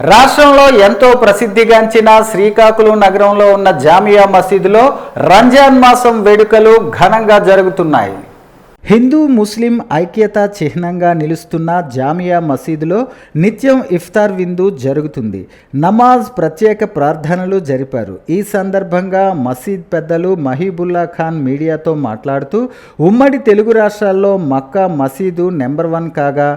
రాష్ట్రంలో ఎంతో ప్రసిద్ధిగాంచిన శ్రీకాకుళం నగరంలో ఉన్న జామియా మసీదులో రంజాన్ మాసం వేడుకలు ఘనంగా జరుగుతున్నాయి. హిందూ ముస్లిం ఐక్యత చిహ్నంగా నిలుస్తున్న జామియా మసీదులో నిత్యం ఇఫ్తార్ విందు జరుగుతుంది. నమాజ్ ప్రత్యేక ప్రార్థనలు జరిపారు. ఈ సందర్భంగా మసీద్ పెద్దలు మహీబుల్లా ఖాన్ మీడియాతో మాట్లాడుతూ ఉమ్మడి తెలుగు రాష్ట్రాల్లో మక్కా మసీదు నెంబర్ వన్ కాగా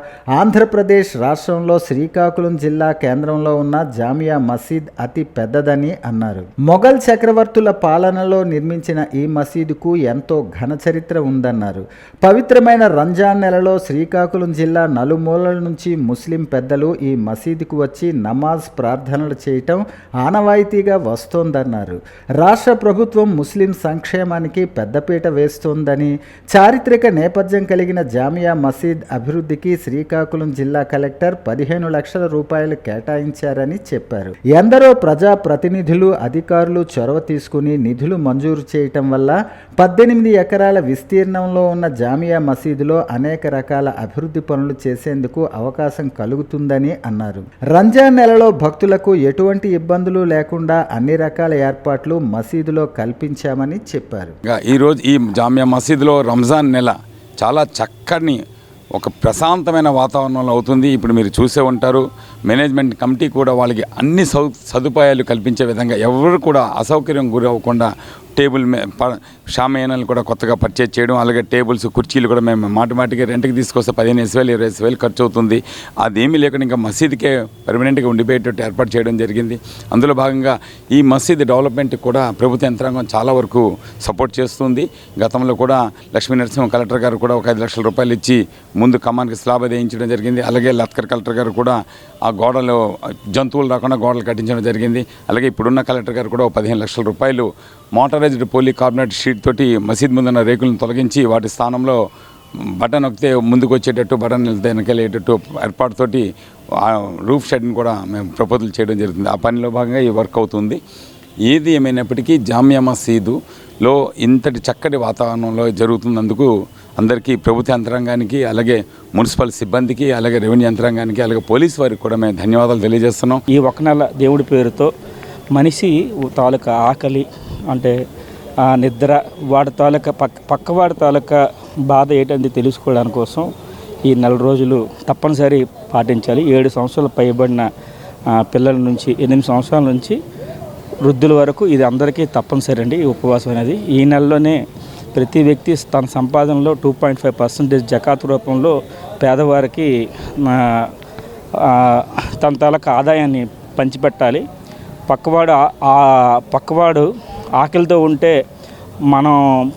ఆంధ్రప్రదేశ్ రాష్ట్రంలో శ్రీకాకుళం జిల్లా కేంద్రంలో ఉన్న జామియా మసీద్ అతి పెద్దదని అన్నారు. మొఘల్ చక్రవర్తుల పాలనలో నిర్మించిన ఈ మసీదుకు ఎంతో ఘన చరిత్ర ఉందన్నారు. పవిత్రమైన రంజాన్ నెలలో శ్రీకాకుళం జిల్లా నలుమూలల నుంచి ముస్లిం పెద్దలు ఈ మసీదుకు వచ్చి నమాజ్ ప్రార్థనలు చేయటం ఆనవాయితీగా వస్తోందన్నారు. రాష్ట్ర ప్రభుత్వం ముస్లిం సంక్షేమానికి పెద్దపీట వేస్తోందని చారిత్రక నేపథ్యం కలిగిన జామియా మసీద్ అభివృద్ధికి శ్రీకాకుళం జిల్లా కలెక్టర్ పదిహేను లక్షల రూపాయలు కేటాయించారని చెప్పారు. ఎందరో ప్రజా ప్రతినిధులు అధికారులు చొరవ తీసుకుని నిధులు మంజూరు చేయటం వల్ల పద్దెనిమిది ఎకరాల విస్తీర్ణంలో ఉన్న జామియా మసీదులో అనేక రకాల అభివృద్ధి పనులు చేసేందుకు అవకాశం కలుగుతుందని అన్నారు. రంజాన్ నెలలో భక్తులకు ఎటువంటి ఇబ్బందులు లేకుండా అన్ని రకాల ఏర్పాట్లు మసీదులో కల్పించామని చెప్పారు. ఈరోజు ఈ జామియా మసీదులో రంజాన్ నెల చాలా చక్కని ఒక ప్రశాంతమైన వాతావరణంలో అవుతుంది. ఇప్పుడు మీరు చూసే ఉంటారు మేనేజ్మెంట్ కమిటీ కూడా వాళ్ళకి అన్ని సౌ సదుపాయాలు కల్పించే విధంగా ఎవరు కూడా అసౌకర్యం గురవ్వకుండా టేబుల్ ప- షామయానాలు కూడా కొత్తగా పర్చేజ్ చేయడం అలాగే టేబుల్స్ కుర్చీలు కూడా మేము మాటిమాటికి రెంట్కి తీసుకొస్తే పదిహేను వేలు ఇరవై వేలు ఖర్చు అవుతుంది. అదేమీ లేకుండా ఇంకా మసీదుకే పర్మనెంట్గా ఉండిపోయేటట్టు ఏర్పాటు చేయడం జరిగింది. అందులో భాగంగా ఈ మసీదు డెవలప్మెంట్ కూడా ప్రభుత్వ యంత్రాంగం చాలా వరకు సపోర్ట్ చేస్తుంది. గతంలో కూడా లక్ష్మీ నరసింహ కలెక్టర్ గారు కూడా ఒక ఐదు లక్షల రూపాయలు ఇచ్చి ముందు కమాన్కి స్లాబ్ వేయించడం జరిగింది. అలాగే లత్కర్ కలెక్టర్ గారు కూడా ఆ గోడలు జంతువులు రాకుండా గోడలు కట్టించడం జరిగింది. అలాగే ఇప్పుడున్న కలెక్టర్ గారు కూడా ఒక పదిహేను లక్షల రూపాయలు మోటరైజ్డ్ పోలీకార్బినేట్ షీట్ తోటి మసీద్ ముందున్న రేకులను తొలగించి వాటి స్థానంలో బటన్ నొక్కితే ముందుకు వచ్చేటట్టు బటన్ వెళ్తే వెనకెళ్ళేటట్టు ఏర్పాటుతోటి రూఫ్ షెడ్ని కూడా మేము ప్రపోజల్ చేయడం జరుగుతుంది. ఆ పనిలో భాగంగా ఈ వర్క్ అవుతుంది. ఏది ఏమైనప్పటికీ జామియా మసీదులో ఇంతటి చక్కటి వాతావరణంలో జరుగుతున్నందుకు అందరికీ ప్రభుత్వ యంత్రాంగానికి అలాగే మున్సిపల్ సిబ్బందికి అలాగే రెవెన్యూ యంత్రాంగానికి అలాగే పోలీస్ వారికి కూడా మేము ధన్యవాదాలు తెలియజేస్తున్నాం. ఈ ఒక నెల దేవుడి పేరుతో మనిషి తాలూకా ఆకలి అంటే ఆ నిద్ర వాడి తాలూకా పక్క పక్కవాడి తాలూకా బాధ ఏంటంటే తెలుసుకోవడానికి కోసం ఈ నెల రోజులు తప్పనిసరి పాటించాలి. ఏడు సంవత్సరాలు పైబడిన పిల్లల నుంచి ఎనిమిది సంవత్సరాల నుంచి వృద్ధుల వరకు ఇది అందరికీ తప్పనిసరి అండి ఈ ఉపవాసం అనేది. ఈ నెలలోనే ప్రతి వ్యక్తి తన సంపాదనలో టూ పాయింట్ ఫైవ్ పర్సెంటేజ్ జకాత్ రూపంలో పేదవారికి తన తాలూకా ఆదాయాన్ని పంచిపెట్టాలి. పక్కవాడు ఆ- పక్కవాడు ఆకలితో ఉంటే మనం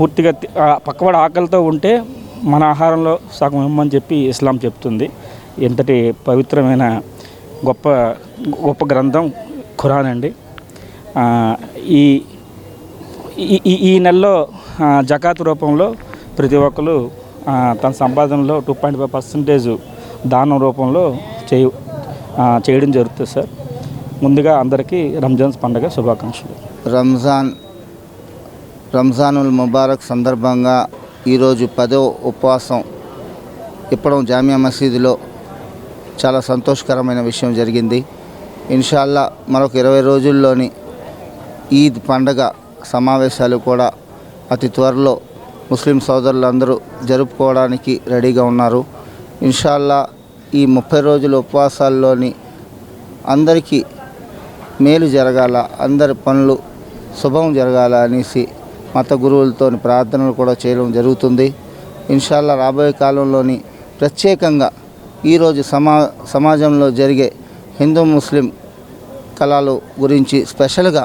పూర్తిగా పక్కవాడు ఆకలితో ఉంటే మన ఆహారంలో సగం ఇమ్మని చెప్పి ఇస్లాం చెప్తుంది. ఎంతటి పవిత్రమైన గొప్ప గొప్ప గ్రంథం ఖురాన్ అండి. ఈ ఈ- నెలలో జకాత్ రూపంలో ప్రతి ఒక్కరు తన సంపాదనలో టూ పాయింట్ ఫైవ్ పర్సెంటేజ్ దానం రూపంలో చేయ చేయడం జరుగుతుంది సార్. ముందుగా అందరికీ రంజాన్ పండుగ శుభాకాంక్షలు. రంజాన్ రంజానుల్ ముబారక్ సందర్భంగా ఈరోజు పదో ఉపవాసం ఇప్పడం జామియా మసీదులో చాలా సంతోషకరమైన విషయం జరిగింది. ఇన్షాల్లా మరొక ఇరవై రోజుల్లోని ఈద్ పండగ సమావేశాలు కూడా అతి త్వరలో ముస్లిం సోదరులందరూ జరుపుకోవడానికి రెడీగా ఉన్నారు. ఇన్షాల్లా ఈ ముప్పై రోజుల ఉపవాసాల్లోని అందరికీ మేలు జరగాల అందరి పనులు శుభం జరగాల అనేసి మత గురువులతో ప్రార్థనలు కూడా చేయడం జరుగుతుంది. ఇన్షాల్లా రాబోయే కాలంలోని ప్రత్యేకంగా ఈరోజు సమా సమాజంలో జరిగే హిందూ ముస్లిం కళలు గురించి స్పెషల్గా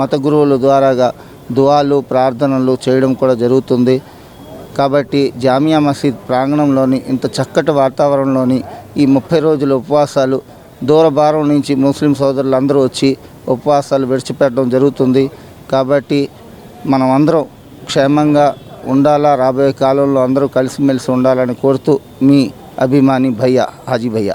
మత గురువుల ద్వారాగా దువాలు ప్రార్థనలు చేయడం కూడా జరుగుతుంది. కాబట్టి జామియా మసీద్ ప్రాంగణంలోని ఇంత చక్కటి వాతావరణంలోని ఈ ముప్పై రోజుల ఉపవాసాలు దూరభారం నుంచి ముస్లిం సోదరులు అందరూ వచ్చి ఉపవాసాలు విడిచిపెట్టడం జరుగుతుంది. కాబట్టి మనం అందరం క్షేమంగా ఉండాలా? రాబోయే కాలంలో అందరూ కలిసిమెలిసి ఉండాలని కోరుతూ మీ అభిమాని భయ్య హాజీ భయ్య.